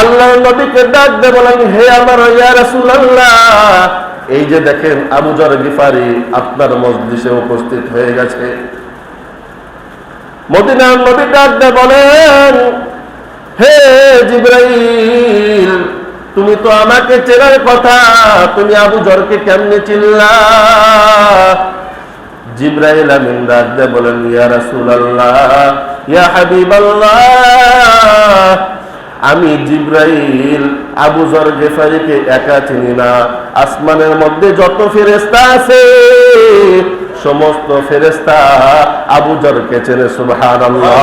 আল্লাহ নবীকে ডাক দে বলেন, হে আমার এই যে দেখেন আবু জর গিফারি আপনার মজলিসে উপস্থিত হয়ে গেছে। মদিনার নবী ডাক দে বলেন, হে জিব্রাইল, তুমি তো আমাকে চেনার কথা, তুমি আবু জরকে কেমনে চিল্লা জিব্রাইল আমিন ডাক দে বলেন, ইয়া রাসূলুল্লাহ, ইয়া হাবিবাল্লাহ আমি জিব্রাইল আবু জর গেফারিকে একা চিনি না। আসমানের মধ্যে যত ফেরেস্তা আছে সমস্ত ফেরেস্তা আবু জরকে চেনে সুবহানাল্লাহ।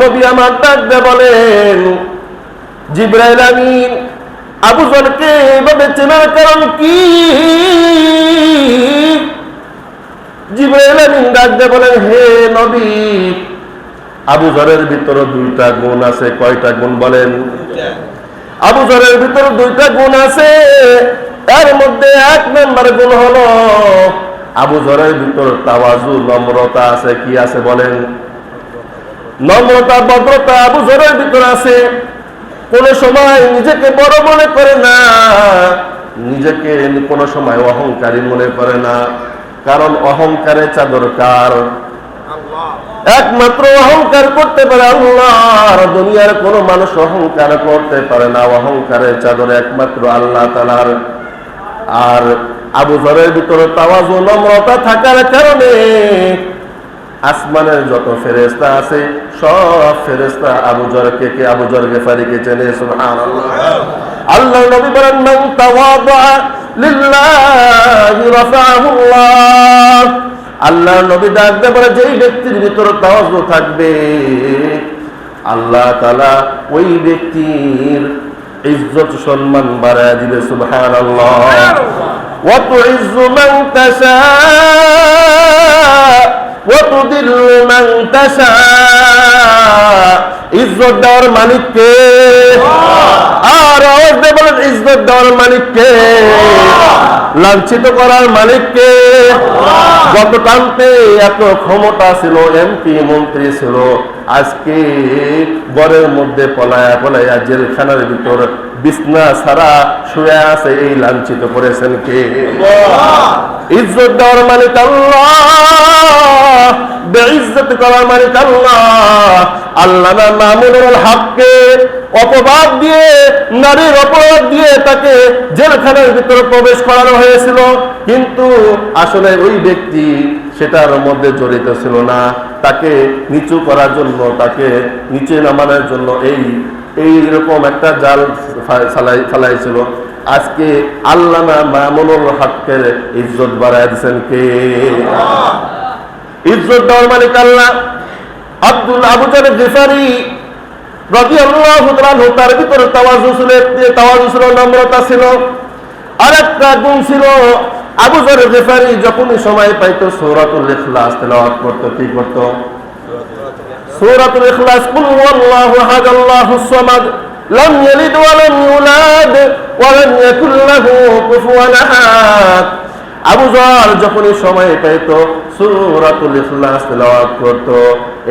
নবী আমার ডাক দে বলেন জিব্রাইল আমিন আবু জরকে এভাবে চেনার কারণ কি? জিব্রাইল আমিন ডাক দে বলেন হে নবী আবু জরের ভিতরে দুইটা গুণ আছে, কয়টা গুণ বলেন? আবু জরের ভিতরে দুইটা গুণ আছে তার মধ্যে এক নম্বর গুণ হলো, আবু জরের ভিতর তাওয়াজু, নম্রতা আছে, কি আছে বলেন? নম্রতা, ভদ্রতা আবু জরের ভিতর আছে। কোন সময় নিজেকে বড় মনে করে না, নিজেকে কোনো সময় অহংকারী মনে করে না। কারণ অহংকারে চাদর কার? একমাত্র অহংকার করতে পারে আল্লাহর দুনিয়ার কোনো মানুষ অহংকার করতে পারে না। অহংকারের চাদর একমাত্র আল্লাহ তালার আর আবু জরের ভিতরে তাওয়াজ ও নম্রতা থাকার কারণে আসমানের যত ফেরেস্তা আছে, সব ফেরেস্তা আবু জরকে কে কে আবু জর গেফারিকে চেনে আল্লাহ নবী বলেন, মান তাওয়াদা লিল্লাহি রাফাহুল্লাহ আল্লাহ নবী ডাকতে পারে যেই ব্যক্তির ভিতরে তাওয়াজু থাকবে আল্লাহ তাআলা ওই ব্যক্তির ইজ্জত সম্মান বাড়ায় দিবে সুবহানাল্লাহ ওয়া তুইজ্জু মান তাশা وتذل من تشاء ইজ্জত দেওয়ার মালিক কে আর আওয়াজ দিয়ে বলেন ইজ্জত দেওয়ার মালিক কে লাঞ্ছিত করার মালিক কে গত টানতে এত ক্ষমতা ছিল, এমপি, মন্ত্রী ছিল, আজকে ঘরের মধ্যে পলায়া পলায়া জেলখানার ভিতর বিছনা ছাড়া শুয়ে আছে এই লাঞ্ছিত করেছেন কে? ইজ্জত দেওয়ার মালিক আল্লাহ বেইজ্জত করার মালিক আল্লাহ আল্লাহ মামুনুল হককে অপবাদ দিয়ে নারীর অপরাধ দিয়ে তাকে জেলখানার ভিতরে প্রবেশ করানো হয়েছিল। কিন্তু আসলে ওই ব্যক্তি সেটার মধ্যে জড়িত ছিল না। তাকে নিচু করার জন্য তাকে নিচে নামানোর জন্য এই এই রকম একটা জাল ফালাই ফালাইছিল। আজকে আল্লামা মামুনুল হককে ইজ্জত বাড়ায় দিচ্ছেন কে? ইজ্জত দেওয়ার মালিক আল্লাহ। আব্দুল আবু জার রাদিয়াল্লাহু তাআলা তার ভিতরে তাওয়াজু ছিল নম্রতা ছিল। আরেকটা গুণ ছিল, আবু জার গিফারি যখনই সময় পাইতো, সূরাতুল ইখলাস তেলাওয়াত করতো, কি করতো? সূরাতুল ইখলাস, কুল হুয়াল্লাহু আহাদ আল্লাহুস সামাদ, লাম ইয়ালিদ ওয়া লাম ইউলাদ, ওয়া লাম ইয়াকুল লাহু কুফুয়ান আহাদ। আবু জর যখনই সময় পাইতো সূরাতুল ইখলাস তেলাওয়াত করত।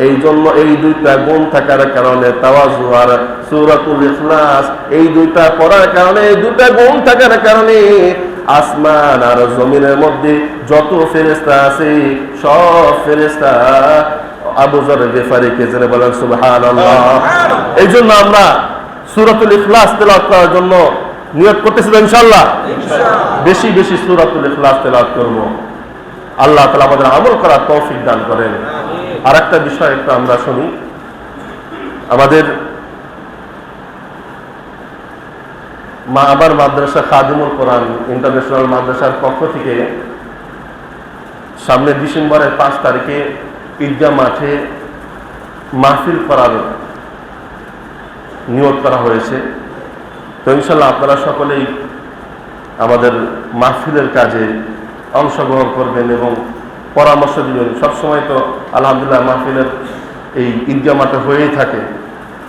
এই জন্য এই দুইটা গুণ থাকার কারণে তাওয়াজু আর সূরাতুল ইখলাস এই দুইটা পড়ার কারণে এই দুইটা গুণ থাকার কারণে আসমান আর জমিনের মধ্যে যত ফেরেশতা আছে সব ফেরেশতা আবু জর গেফারিকে জেনে বলেন সুবহানাল্লাহ। এই জন্য আমরা সূরাতুল ইখলাস তেলাওয়াত করার জন্য নিয়ত করতেছিল ইনশাআল্লাহ। বেশি বেশি সূরাতুল ইখলাস তেলাওয়াত করব। আল্লাহ তাআলা আমাদের আমল করার তৌফিক দান করেন। আর একটা বিষয় একটু আমরা শুনি। আমাদের মা আবার মাদ্রাসা খাদিমুল কোরআন ইন্টারন্যাশনাল মাদ্রাসার পক্ষ থেকে সামনে ডিসেম্বরের পাঁচ তারিখে ঈদগাহ মাঠে মাহফিল করার নিয়োগ করা হয়েছে। তো ইনশাল্লাহ আপনারা সকলেই আমাদের মাহফিলের কাজে অংশগ্রহণ করবেন এবং পরামর্শ দিবেন। সবসময় তো আলহামদুলিল্লাহ মাহফিলের এই ঈদগাহ হয়েই থাকে।